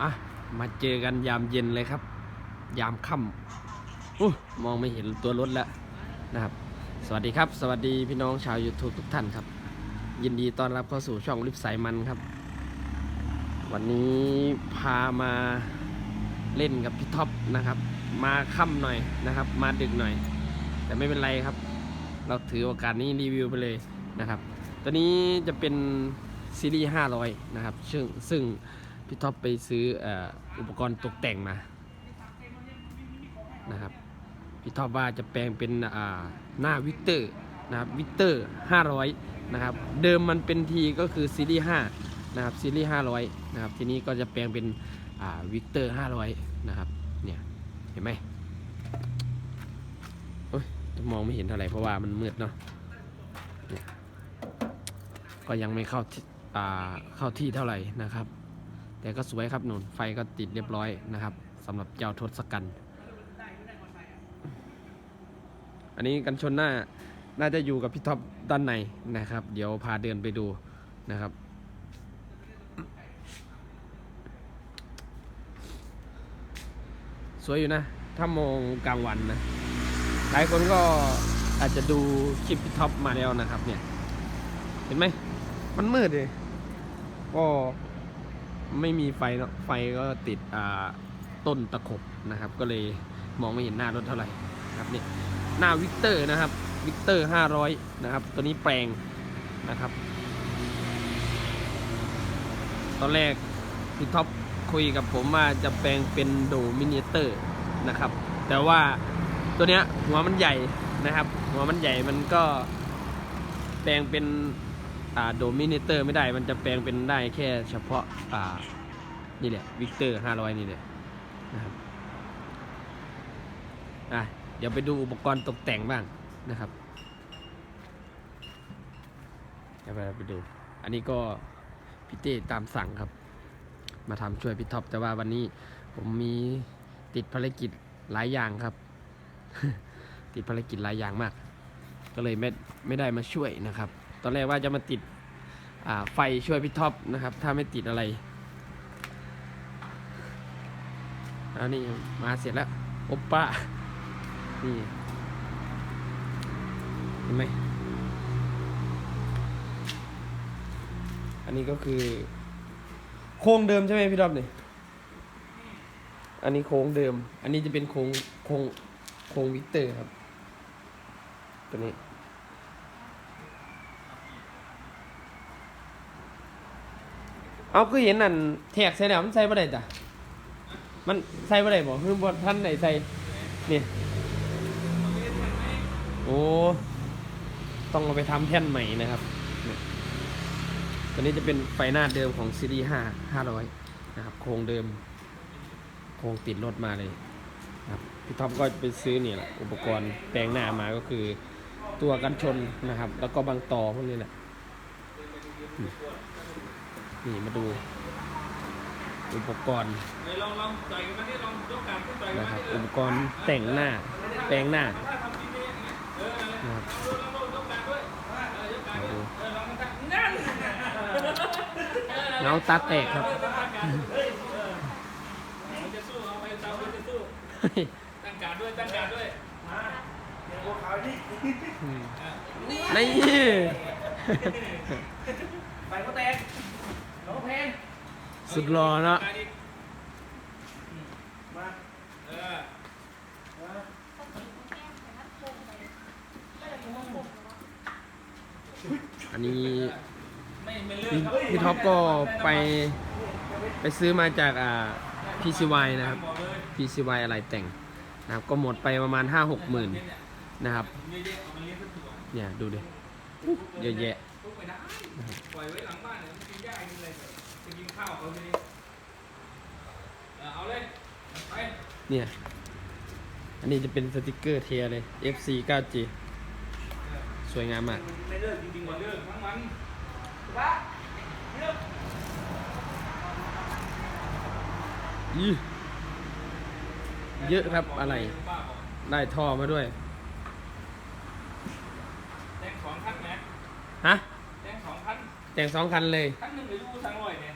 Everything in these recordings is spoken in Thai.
อะ มาเจอกันยามเย็นเลยครับ ยามค่ำอู้มองไม่เห็นตัวรถแล้วนะครับ สวัสดีครับ สวัสดีพี่น้องชาว YouTube ทุกท่านครับ ยินดีต้อนรับเข้าสู่ช่องลิฟสายมันครับ วันนี้พามาเล่นกับพี่ท็อปนะครับ มาค่ำหน่อยนะครับ มาดึกหน่อย แต่ไม่เป็นไรครับ เราถือโอกาสนี้รีวิวไปเลยนะครับ ตัวนี้จะเป็นซีรีส์500 นะครับ ซึ่งซึ่ง พี่ท็อปไปซื้ออ,อุปกรณ์ตกแต่งมานะครับพี่ท็อปว่าจะแปลงเป็นหน้าวิกเตอร์นะครับวิกเตอร์ 500 นะครับ เดิมมันเป็นทีก็คือซีรีส์5นะครับซีรีส์500 นะครับ ทีนี้ก็จะแปลงเป็นวิกเตอร์ 500 นะครับ เนี่ย เห็นไหมโอ้ยมองไม่เห็นเท่าไหร่เพราะว่ามันมืดเนาะก็ยังไม่เข้าเข้าที่เท่าไหร่นะครับ แต่ก็สวยครับหนุนไฟก็ติดเรียบร้อยนะครับสำหรับเจ้าทศกัณฐ์อันนี้กันชนหน้าน่าจะอยู่กับพี่ท็อปด้านในนะครับ เดี๋ยวพาเดินไปดูนะครับ สวยอยู่นะ ถ้ามองกลางวันนะ หลายคนก็อาจจะดูคลิปพี่ท็อปมาแล้วนะครับเนี่ย เห็นไหม มันมืดเลยก็ ไม่มีไฟเนาะไฟก็ติดต้นตะขบนะครับ ก็เลยมองไม่เห็นหน้ารถเท่าไหร่ครับเนี่ยหน้าวิกเตอร์นะครับวิกเตอร์ห้าร้อยนะครับ ตัวนี้แปลงนะครับ ตอนแรกพี่ท็อปคุยกับผมว่าจะแปลงเป็นโดมิเนเตอร์นะครับ แต่ว่าตัวเนี้ยหัวมันใหญ่นะครับ หัวมันใหญ่มันก็แปลงเป็น โดมิเนเตอร์ไม่ได้มันจะแปลงเป็นได้แค่เฉพาะอ่านี่แหละวิกเตอร์ห้าร้อยนี่แหละนะครับอะเดี๋ยวไปดูอุปกรณ์ตกแต่งบ้างนะครับเดี๋ยวไปดู อันนี้ก็พี่เต้ตามสั่งครับ มาทำช่วยพี่ท็อปแต่ว่าวันนี้ผมมีติดภารกิจหลายอย่างครับ ติดภารกิจหลายอย่างมาก ก็เลยไม่ไม่ได้มาช่วยนะครับ ตอนแรกว่าจะมาติดไฟช่วยพี่ท็อปนะครับ ถ้าไม่ติดอะไรอันนี้มาเสร็จแล้วโอปป้านี่เห็นไหมอันนี้ก็คือ โค้งเดิมใช่ไหมพี่ท็อปนี่อันนี้โค้งเดิม อันนี้จะเป็นโค้งโค้งโค้งวิกเตอร์ครับ ตัวนี้ เอาคือเห็นนั่นแทกใส่แล้วมันใส่บ่ได้จ้ะมันใส่บ่ได้บ่คือบ่ท่านไหนใส่นี่โอ้ต้องเอาไปทำแท่นใหม่นะครับตัวนี้จะเป็นไฟหน้าเดิมของซีรีส์5 500 นะครับ โครงเดิม โครงติดรถมาเลยครับพี่ท็อปก็ไปซื้อเนี่ยแหละอุปกรณ์แปลงหน้ามาก็คือตัวกันชนนะครับ แล้วก็บางต่อพวกนี้แหละ นี่มาดูอุปกรณ์ลองลองต่อยกันมาที่ลองยกการขึ้นต่อยกันนะมาครับที่อุปกรณ์แต่งหน้าแปลงหน้าถ้าทำดีๆอย่างเงี้ยเออนะครับลองลองยกการด้วยเออยกการมาด้วยดูเออลองตั้งนั่นเงาตาแตกครับมันจะสู้เอาไปเตามันจะสู้ตั้งการด้วยตั้งการด้วยอืมนี่ ไปก็แตกน้องเพน สุดหล่อนะมาเอออันนี้พี่ครับพี่ท็อปก็ไปไปซื้อมาจากอ่า PCY นะครับ PCY อะไรแต่งนะครับ ก็หมดไปประมาณ 5 6หมื่นนะครับเยอะๆเอามาเลี้ยงสักตัวเนี่ยดูดิเยอะแยะ ข้าวเขาไม่ได้เออเอาเลย ไป เนี่ย อันนี้จะเป็นสติกเกอร์เทียเลย FC 9G สวยงามมาก ไม่เลิกจริงๆว่าเลิกทั้งวันยี่เยอะครับอะไรบ้าบอกได้ท่อมาด้วยแดงสองคันไหมฮะแดงสองคัน แต่งสองคันเลย คันหนึ่งไปดูทางลอยเนี่ย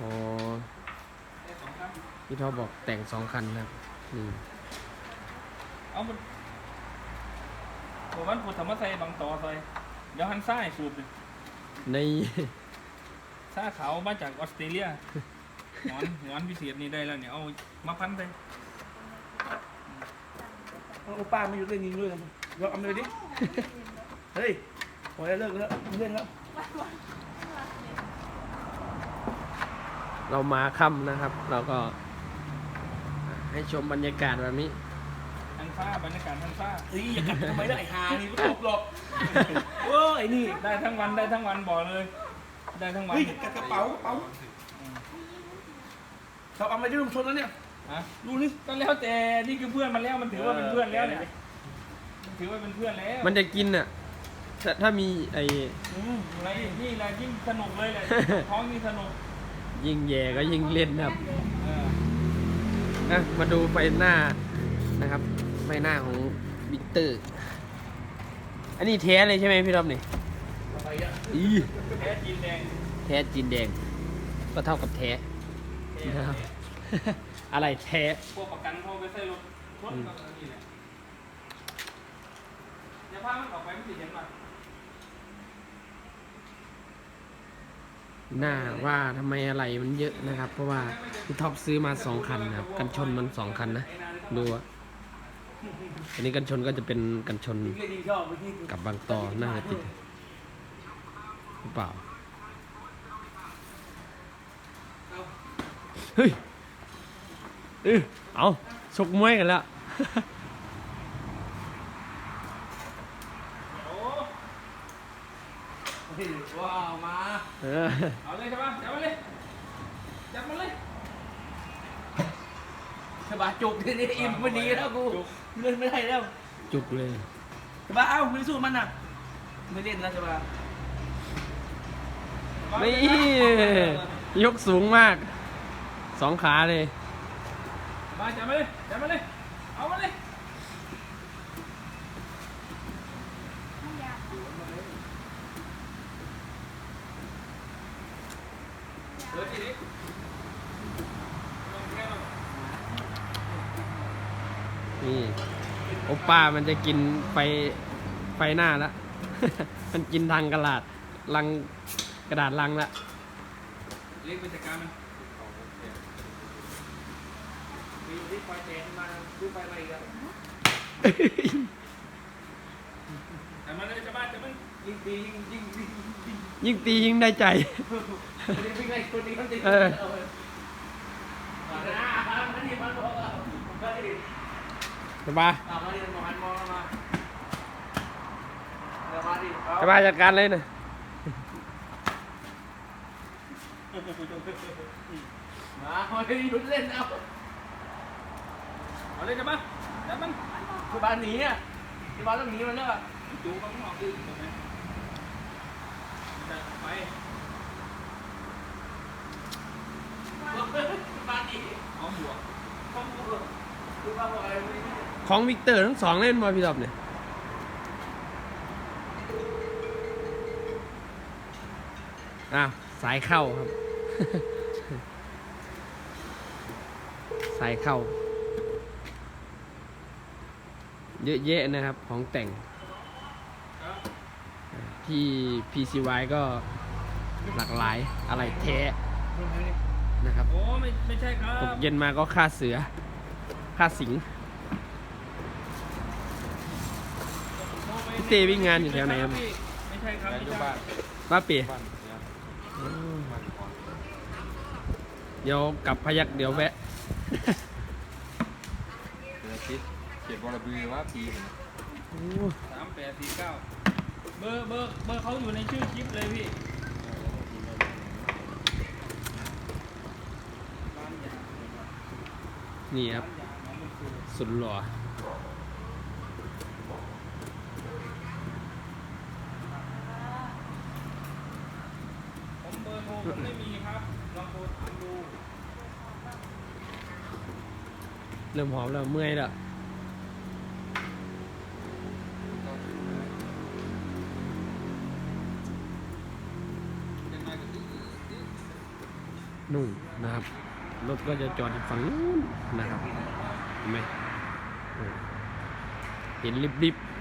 อ๋อได้สองคันพี่ท็อปบอกแต่งสองคันนะครับนี่เอามันผมวันพุธธรรมไซบางต่อซอยเดี๋ยวหันซ้ายสูบดิใน ซ่าขาวมาจากออสเตรเลียหงอนหงอนพิเศษนี่ได้แล้วเนี่ยเอามาพันไปเอาป้าไม่อยู่เล่นยิงด้วยกันเราเอามาเลยดิ เฮ้ยโอ้ยเลิกแล้วไม่เล่นแล้ว เรามาค่ำนะครับ เราก็ให้ชมบรรยากาศแบบนี้ทันฟ้าบรรยากาศทันฟ้าเฮ้ยอย่ากัดทำไมได้ไอ้หานี่ก็ตกหรอกโอ้ยไอ้นี่ได้ทั้งวันได้ทั้งวันบอกเลย ได้ทั้งวันเฮ้ยกัดกระเป๋ากระเป๋าเราเอามาที่ลุงชนแล้วเนี่ยฮะดูนี่ก็แล้วแต่นี่คือเพื่อนมันแล้วมันถือว่าเป็นเพื่อนแล้วเนี่ยมันถือว่าเป็นเพื่อนแล้วมันจะกินอะถ้าถ้ามีไอ้อืมอะไรนี่แหละยิ่งสนุกเลยแหละท้องยิ่งสนุก ยิงแย่ก็ยิงเล่นนะครับเอออะมาดูไฟหน้านะครับไฟหน้าของวิกเตอร์ อันนี้แท้เลยใช่ไหมพี่รอบนี่อะไรอะอีแท้จีนแดงแท้จีนแดง ก็เท่ากับแท้แท้นะครับอะไรแท้พวกประกันเขาไปใส่รถรถก็นี่แหละอย่าพามันออกไปมันสิเห็นป่ะ หน้าว่าทำไมอะไรมันเยอะนะครับ เพราะว่าพี่ท็อปซื้อมาสองคันนะครับ กันชนมันสองคันนะดูอะอันนี้กันชนก็จะเป็นกันชนกับบางตอหน้าติดหรือเปล่าเฮ้ยเออเอาชกมวยกันแล้วโอ้เฮ้ยว้าวมา เออเอาเลยใช่ปะจับมาเลย จับมาเลยสบายจุกทีนี้อิ่มวันนี้แล้วกูเล่นไม่ได้แล้วจุกเลยสบายเอ้าไม่สู้มันอะไม่เล่นแล้วสบายนี่ยกสูงมากสองขาเลยมาจับมาเลยจับมาเลย เอามาเลยเดี๋ยวทีนี้ลงแค่นั้น นี่โอป้ามันจะกินไฟไฟหน้าละ มันกินทางกระดาษลังกระดาษลังละเรียกไปจัดการมันมีที่ไฟแดงมาดูไฟมาอีกแล้วจับมาเลยจับมาจับมันยิงตียิงยิงยิงยิงยิ่งตียิ่งได้ใจคนนี้วิ่งไล่คนนี้เขาตีเออ มาหน้ามาดิมันบอกอะมาดิสบายเอามาดิมองหันมองมาเดี๋ยวมาดิเอาสบายจัดการเลยนะมาเอาดิหยุดเล่นเอาเอาเลยจับมาจับมันคือบ้านหนีอะที่บ้านต้องหนีมันแล้วอะจูบมันออกคือตรงไหนจับไปบ้านหนีเอาบวกต้องพูดคือบ้านบอกอะไรไม่ได้ ของวิกเตอร์ทั้งสองเล่นมาพี่ตอบเนี่ยอ้าวสายเข้าครับ สายเข้า เยอะแยะนะครับของแต่งครับที่ PCY ก็หลากหลายอะไรแท้นะครับโอ้ไม่ไม่ใช่ครัตบกเย็นมาก็ค่าเสือค่าสิง พี่เต้วิ่งงานอยู่แถวไหนครับไม่ใช่ครับไม่ใช่ป้าเปียเดี๋ยวกลับพยักเดี๋ยวแวะเดือนอาทิตย์เขียนบอลบือว่าปีหนึ่งสามแปดสี่เก้าเบอร์เบอร์เบอร์เขาอยู่ในชื่อคลิปเลยพี่ร้านยานี่ครับร้านยาน้องมันคือสุดหล่อ ผมเบอร์โทรผมไม่มีครับลองโทรถามดู เริ่มหอมแล้วเมื่อยแล้วนู่นนะครับรถก็จะจอดฝั่งนู้นนะครับเห็นไหมเห็นริบๆ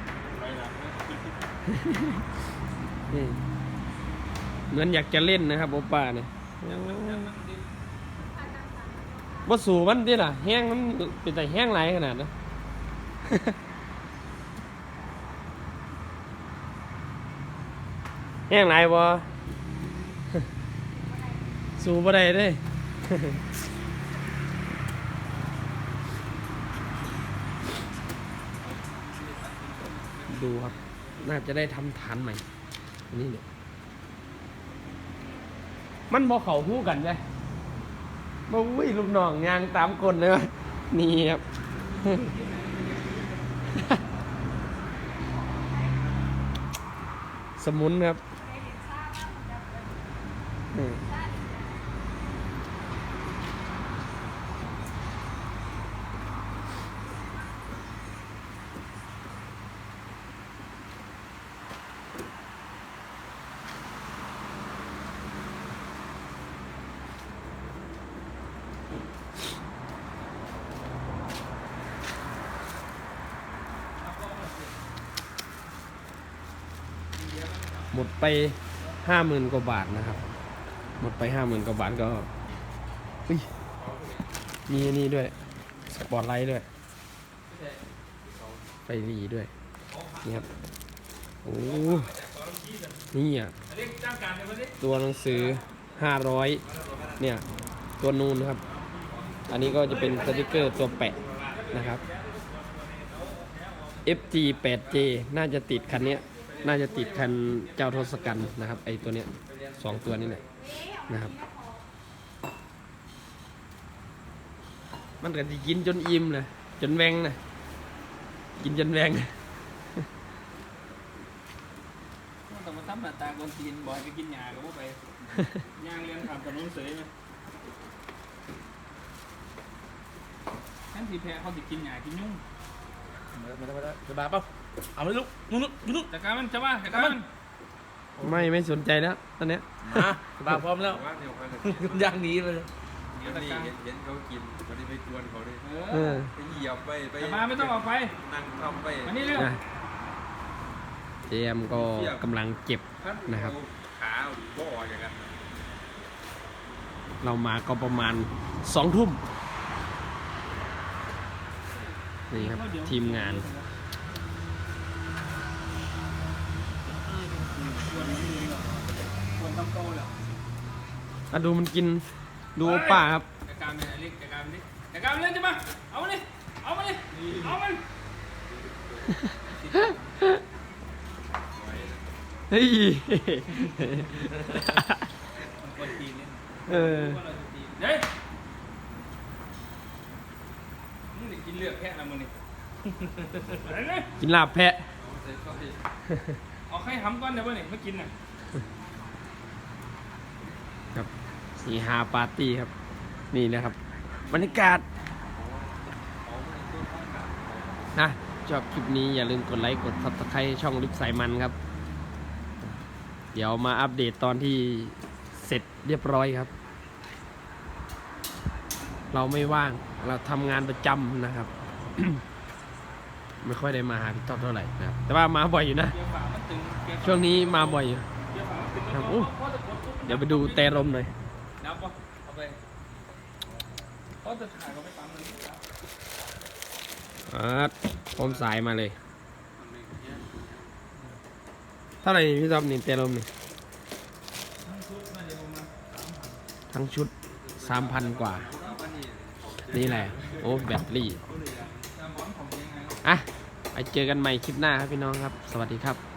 เหมือนอยากจะเล่นนะครับโอป้าเนี่ย บ่สูมันดิล่ะแห้งมันเป็นแต่แห้งไหลขนาดนะแห้งไหลบ่สูบ่ได้เด้ดูครับ น่าจะได้ทำฐานใหม่ นี่เนี่ย มันบอเขาคู่กันเลย มาวุ้ยลูกน้องยางตามคนเลยวะนี่ครับสมุนครับ มหมดไปห้าหมื่นกว่าบาทนะครับ หมดไปห้าหมื่นกว่าบาทก็มีนนี้ด้วย สปอตไลท์ด้วย ไฟรีด้วย นี่ครับ โอ้นี่อะ ตัวหนังสือห้าร้อยเนี่ย ตัวนูนนครับ อันนี้ก็จะเป็นสติกเกอร์ตัวแปะนะครับ FG 8J น่าจะติดคันเนี้ย น่าจะติดคันเจ้าทศกัณฐ์นะครับ ไอตัวเนี้ยสองตัวนี้แหละนะครับ มันก็จะกินจนอิ่มเลยจนแวงนะกินจนแวงมันต้องมาทำหน้าตาคนจีนบ่อยไปกินหญ้าก็บ่ไปย่างเลี้ยงขามถนนเสยไหมแค่ทีแพ้เขาสิกินหญ้ากินยุ่งไม่ได้ไม่ได้จะบาเปล่า เอาไปลูกนู่นนู่นนู่นนู่นแต่การมันจะว่าแต่การมันไม่ไม่สนใจแล้วตอนเนี้ยมาจะบาพร้อมแล้วว่าเดี๋ยวไปเลยย่างหนี้ไปเลยเดี๋ยววันแต่นี้การเห็นเห็นเขากินวันนี้ไปกวนเขาเลยเอเอออไปเหยียบไปไปแต่มาไม่ต้องออกไปนั่งทำไปอันนี้เรื่องนะเจมก็กำลังเก็บนะครับขาบ่ออกอย่างนั้นเรามาก็ประมาณสองทุ่มนี่ครับทีมงาน ควรต้องโตแล้วอะดูมันกินดูโอป้าครับแต่การมันเล็กแต่การมันเล็กแต่การมันเล็กจะมาเอามาเลยเอามาเลยเอามันเฮ้ยมันคนจีนเนี่ยเออเฮ้ยมึงได้กินเลือดแพะนะมึงนี่อะไรเนี่ยกินลาบแพะเอาไข่หำก่อนเดี๋ยวมึงนี่ไม่กินน่ะ ครับ นี่ฮาปาร์ตี้ครับ นี่นะครับบรรยากาศนะชอบคลิปนี้อย่าลืมกดไลค์กด subscribe ช่องลิฟสายมันครับ เดี๋ยวมาอัปเดตตอนที่เสร็จเรียบร้อยครับ เราไม่ว่างเราทำงานประจำนะครับ ไม่ค่อยได้มาหาพี่ท็อปเท่าไหร่นะครับ แต่ว่ามาบ่อยอยู่นะ ช่วงนี้มาบ่อยอยู่เกียร์ฝามันตึงครับเดี๋ยวไปดูแต่ลมหน่อย นับปะเอาไปพอจะถ่ายก็ไปปั๊มเลยอ่าพร้อมสายมาเลยเท่าไหร่นี่พี่ท็อปนี่แต่ลมนี่ทั้งชุดน่าจะประมาณทั้งชุดสามพันกว่านี่แหละ โอ้แบตเตอรี่จะหมอนของยังไง อะ ไปเจอกันใหม่คลิปหน้าครับพี่น้องครับ สวัสดีครับ